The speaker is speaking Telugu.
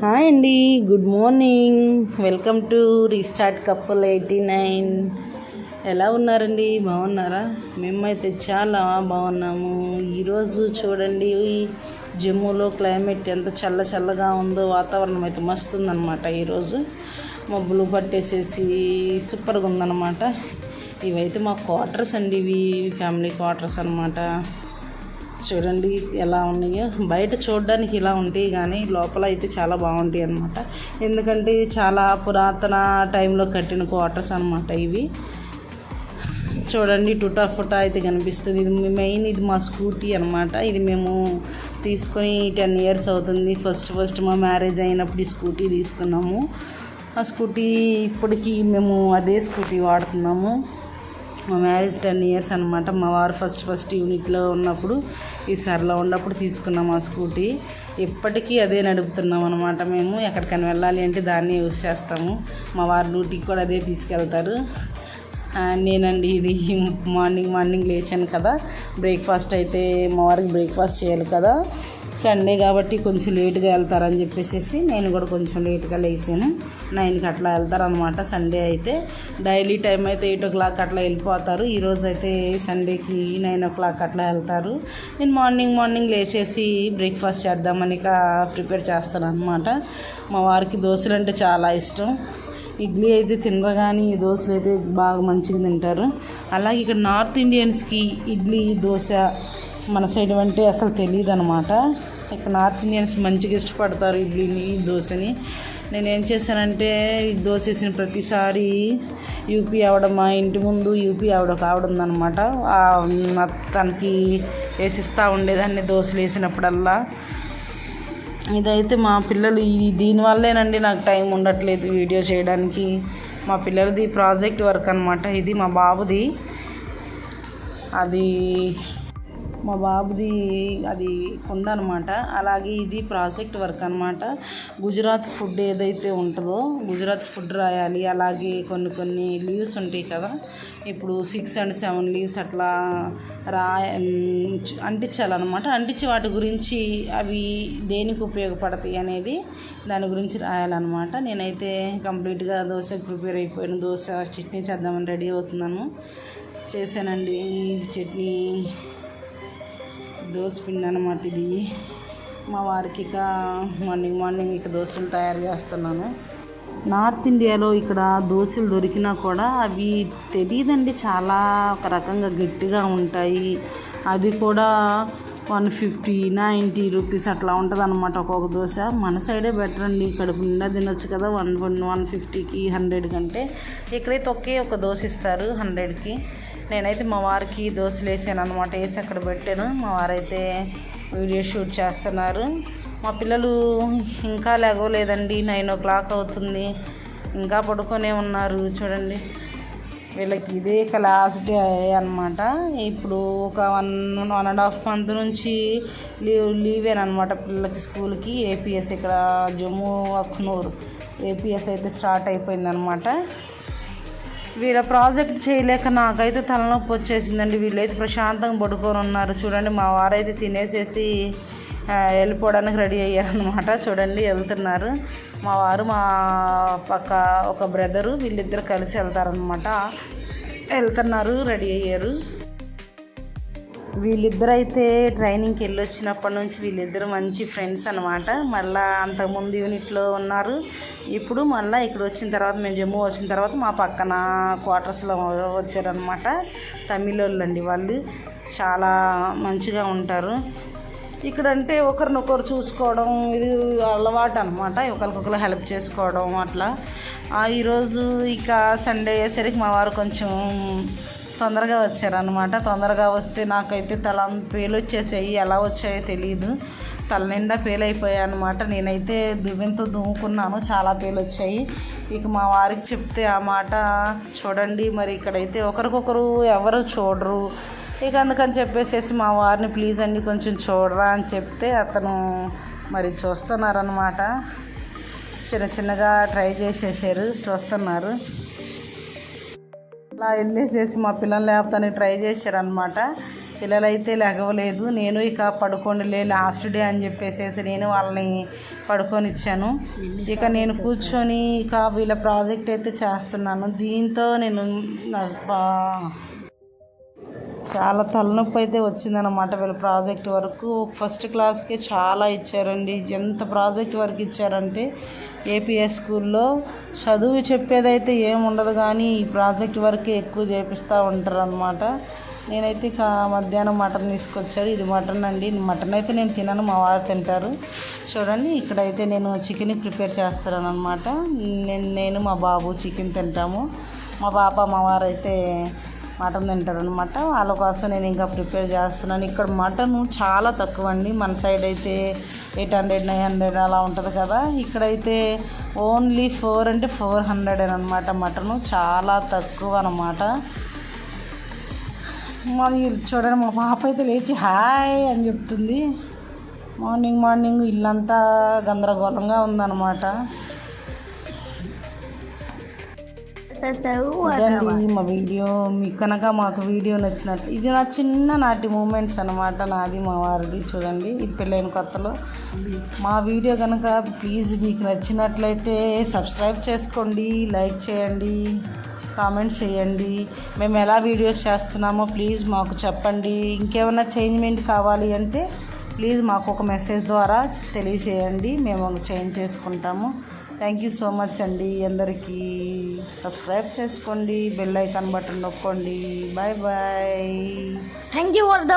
హాయ్ అండి good morning. Welcome to restart couple eighty nine. ఎలా ఉన్నారండి? బాగున్నారా? మేమైతే చాలా బాగున్నాము. ఈరోజు చూడండి జమ్మూలో క్లైమేట్ ఎంత చల్ల చల్లగా ఉందో వాతావరణం అయితే మస్తు ఉందన్నమాట ఈరోజు. మబ్బులు పట్టేసేసి సూపర్గా ఉందన్నమాట. ఇవైతే మా క్వార్టర్స్ అండి ఇవి ఫ్యామిలీ క్వార్టర్స్ అనమాట చూడండి ఎలా ఉన్నాయో. బయట చూడడానికి ఇలా ఉంటాయి కానీ లోపల అయితే చాలా బాగుంటాయి అన్నమాట. ఎందుకంటే చాలా పురాతన టైంలో కట్టిన క్వార్టర్స్ అన్నమాట ఇవి. చూడండి టుటా ఫుటా అయితే కనిపిస్తుంది. ఇది మెయిన్ ఇది మా స్కూటీ అనమాట ఇది మేము తీసుకొని టెన్ ఇయర్స్ అవుతుంది. ఫస్ట్ ఫస్ట్ మా మ్యారేజ్ అయినప్పుడు ఈ స్కూటీ తీసుకున్నాము. ఆ స్కూటీ ఇప్పటికీ మేము అదే స్కూటీ వాడుతున్నాము. మా మ్యారేజ్ టెన్ ఇయర్స్ అనమాట మా వారు ఫస్ట్ ఫస్ట్ యూనిట్లో ఉన్నప్పుడు ఈ సర్లో ఉన్నప్పుడు తీసుకున్నాం ఆ స్కూటీ. ఇప్పటికీ అదే నడుపుతున్నాం అనమాట మేము. ఎక్కడికైనా వెళ్ళాలి అంటే దాన్ని యూస్ చేస్తాము. మా వారు డ్యూటీకి కూడా అదే తీసుకెళ్తారు. నేనండి ఇది మార్నింగ్ మార్నింగ్ లేచాను కదా. బ్రేక్ఫాస్ట్ అయితే మా వారికి బ్రేక్ఫాస్ట్ చేయాలి కదా. సండే కాబట్టి కొంచెం లేట్గా వెళ్తారని చెప్పేసి నేను కూడా కొంచెం లేట్గా లేచాను. నైన్కి అట్లా వెళ్తారనమాట సండే అయితే. డైలీ టైం అయితే ఎయిట్ ఓ క్లాక్ అట్లా వెళ్ళిపోతారు. ఈరోజు అయితే సండేకి నైన్ ఓ క్లాక్ అట్లా వెళ్తారు. నేను మార్నింగ్ మార్నింగ్ లేచేసి బ్రేక్ఫాస్ట్ చేద్దామని ప్రిపేర్ చేస్తాను అనమాట మా వారికి దోశలు అంటే చాలా ఇష్టం. ఇడ్లీ అయితే తినరు కానీ దోశలు అయితే బాగా మంచిగా తింటారు. అలాగే ఇక్కడ నార్త్ ఇండియన్స్కి ఇడ్లీ దోశ మన సైడ్ అంటే అసలు తెలియదు అనమాట ఇక్కడ నార్త్ ఇండియన్స్ మంచిగా ఇష్టపడతారు ఇడ్లీని దోశని. నేను ఏం చేశానంటే ఈ దోశ వేసిన ప్రతిసారి యూపీ ఆవిడ మా ఇంటి ముందు యూపీ ఆవిడ ఒక ఆవిడ తనకి వేసిస్తూ ఉండేదాన్ని దోశలు వేసినప్పుడల్లా. ఇదైతే మా పిల్లలు ఈ దీనివల్లేనండి నాకు టైం ఉండట్లేదు వీడియో చేయడానికి. మా పిల్లలది ప్రాజెక్ట్ వర్క్ అనమాట ఇది మా బాబుది. అది మా బాబుది అది కుండ అనమాట అలాగే ఇది ప్రాజెక్ట్ వర్క్ అనమాట. గుజరాత్ ఫుడ్ ఏదైతే ఉంటుందో గుజరాత్ ఫుడ్ రాయాలి. అలాగే కొన్ని కొన్ని లీవ్స్ ఉంటాయి కదా. ఇప్పుడు సిక్స్ అండ్ సెవెన్ లీవ్స్ అట్లా రా అంటించాలన్నమాట. అంటించి వాటి గురించి అవి దేనికి ఉపయోగపడతాయి అనేది దాని గురించి రాయాలన్నమాట. నేనైతే కంప్లీట్గా దోశకు ప్రిపేర్ అయిపోయాను. దోశ చట్నీ చేద్దామని రెడీ అవుతున్నాను. చేశానండి. చట్నీ పిండి అనమాట ఇది. మా వారికి ఇక మార్నింగ్ మార్నింగ్ ఇక దోశలు తయారు చేస్తున్నాను. నార్త్ ఇండియాలో ఇక్కడ దోశలు దొరికినా కూడా అవి తెలియదండి చాలా ఒక రకంగా గట్టిగా ఉంటాయి. అది కూడా వన్ ఫిఫ్టీ నైంటీ రూపీస్ అట్లా ఉంటుంది అనమాట ఒక్కొక్క దోశ. మన సైడే బెటర్ అండి. కడుపు నిండా తినొచ్చు కదా. వన్ వన్ వన్ ఫిఫ్టీకి హండ్రెడ్ కంటే. ఇక్కడైతే ఒకే ఒక దోశ ఇస్తారు హండ్రెడ్కి. నేనైతే మా వారికి దోశలు వేసాను అనమాట వేసి అక్కడ పెట్టాను. మా వారైతే వీడియో షూట్ చేస్తున్నారు. మా పిల్లలు ఇంకా లేగలేదండి నైన్ ఓ క్లాక్ అవుతుంది. ఇంకా పడుకొనే ఉన్నారు చూడండి. వీళ్ళకి ఇదే లాస్ట్ డే అనమాట ఇప్పుడు ఒక one one and half month నుంచి లీవ్ లీవేనమాట పిల్లలకి స్కూల్కి. ఏపీఎస్ ఇక్కడ జమ్మూ అఖ్నూర్ ఏపీఎస్ అయితే స్టార్ట్ అయిపోయిందనమాట వీళ్ళ ప్రాజెక్ట్ చేయలేక నాకైతే తలనొప్పి వచ్చేసిందండి. వీళ్ళైతే ప్రశాంతంగా పడుకొని ఉన్నారు. చూడండి మా వారైతే తినేసేసి వెళ్ళిపోవడానికి రెడీ అయ్యారనమాట చూడండి వెళ్తున్నారు. మా వారు మా పక్క ఒక బ్రదరు వీళ్ళిద్దరు కలిసి వెళ్తారనమాట వెళ్తున్నారు రెడీ అయ్యారు. వీళ్ళిద్దరైతే ట్రైనింగ్కి వెళ్ళి వచ్చినప్పటి నుంచి వీళ్ళిద్దరు మంచి ఫ్రెండ్స్ అనమాట మళ్ళా అంతకుముందు యూనిట్లో ఉన్నారు. ఇప్పుడు మళ్ళీ ఇక్కడ వచ్చిన తర్వాత మేము జమ్మూ వచ్చిన తర్వాత మా పక్కన క్వార్టర్స్లో వచ్చారనమాట తమిళ అండి వాళ్ళు. చాలా మంచిగా ఉంటారు. ఇక్కడ అంటే ఒకరినొకరు చూసుకోవడం ఇది అలవాటు అనమాట ఒకరికొకరు హెల్ప్ చేసుకోవడం అట్లా. ఈరోజు ఇక సండే అయ్యేసరికి మా వారు కొంచెం తొందరగా వచ్చారనమాట తొందరగా వస్తే నాకైతే తల పేలు వచ్చేసాయి. ఎలా వచ్చాయో తెలియదు తల నిండా పేలైపోయాయి అనమాట నేనైతే దువ్వెంతో దువ్వుకున్నాను. చాలా పేలు వచ్చాయి ఇక మా వారికి చెప్తే ఆ మాట చూడండి. మరి ఇక్కడైతే ఒకరికొకరు ఎవరు చూడరు. ఇక అందుకని చెప్పేసేసి మా వారిని ప్లీజ్ అండి కొంచెం చూడరా అని చెప్తే అతను మరి చూస్తున్నారనమాట చిన్న చిన్నగా ట్రై చేసేసారు. చూస్తున్నారు. అలా వెళ్ళేసేసి మా పిల్లలు లేపుతానికి ట్రై చేశారనమాట పిల్లలైతే లెగవలేదు. నేను ఇక పడుకోండిలే లాస్ట్ డే అని చెప్పేసేసి నేను వాళ్ళని పడుకొని ఇచ్చాను ఇక నేను కూర్చొని ఇక వీళ్ళ ప్రాజెక్ట్ అయితే చేస్తున్నాను. దీంతో నేను నా- చాలా తలనొప్పి అయితే వచ్చిందనమాట వీళ్ళ ప్రాజెక్ట్ వరకు. ఫస్ట్ క్లాస్కి చాలా ఇచ్చారండి. ఎంత ప్రాజెక్ట్ వర్క్ ఇచ్చారంటే ఏపీఎస్ స్కూల్లో చదువు చెప్పేదైతే ఏముండదు ఉండదు కానీ ఈ ప్రాజెక్ట్ వర్క్ ఎక్కువ చేపిస్తూ ఉంటారు అనమాట నేనైతే ఇక మధ్యాహ్నం మటన్ తీసుకొచ్చారు. ఇది మటన్ అండి. మటన్ అయితే నేను తినను మా వారు తింటారు. చూడండి ఇక్కడైతే నేను చికెన్ ప్రిపేర్ చేస్తాను అనమాట నేను నేను మా బాబు చికెన్ తింటాము. మా పాప మా వారైతే అయితే మటన్ తింటారు అనమాట వాళ్ళ కోసం నేను ఇంకా ప్రిపేర్ చేస్తున్నాను. ఇక్కడ మటన్ చాలా తక్కువ అండి మన సైడ్ అయితే ఎయిట్ హండ్రెడ్ నైన్ హండ్రెడ్ అలా ఉంటుంది కదా. ఇక్కడైతే ఓన్లీ ఫోర్ అంటే ఫోర్ హండ్రెడ్ అనమాట మటను. చాలా తక్కువ అనమాట మాది చూడండి మా పాప అయితే లేచి హాయ్ అని చెప్తుంది. మార్నింగ్ మార్నింగ్ ఇల్లంతా గందరగోళంగా ఉందన్నమాట. ఇదండి మా వీడియో. మీకు కనుక మాకు వీడియో నచ్చినట్టు ఇది నా చిన్న నాటి మూమెంట్స్ అనమాట నాది మా వారిది చూడండి. ఇది పెళ్ళైన కొత్తలో. మా వీడియో కనుక ప్లీజ్ మీకు నచ్చినట్లయితే సబ్స్క్రైబ్ చేసుకోండి లైక్ చేయండి కామెంట్ చేయండి. మేము ఎలా వీడియోస్ చేస్తున్నామో ప్లీజ్ మాకు చెప్పండి. ఇంకేమైనా చేంజ్మెంట్ కావాలి అంటే ప్లీజ్ మాకు ఒక మెసేజ్ ద్వారా తెలియచేయండి మేము చేంజ్ చేసుకుంటాము. థ్యాంక్ యూ సో మచ్ అండి. అందరికీ సబ్స్క్రైబ్ చేసుకోండి బెల్ ఐకాన్ బటన్ నొక్కండి. Bye bye thank you for the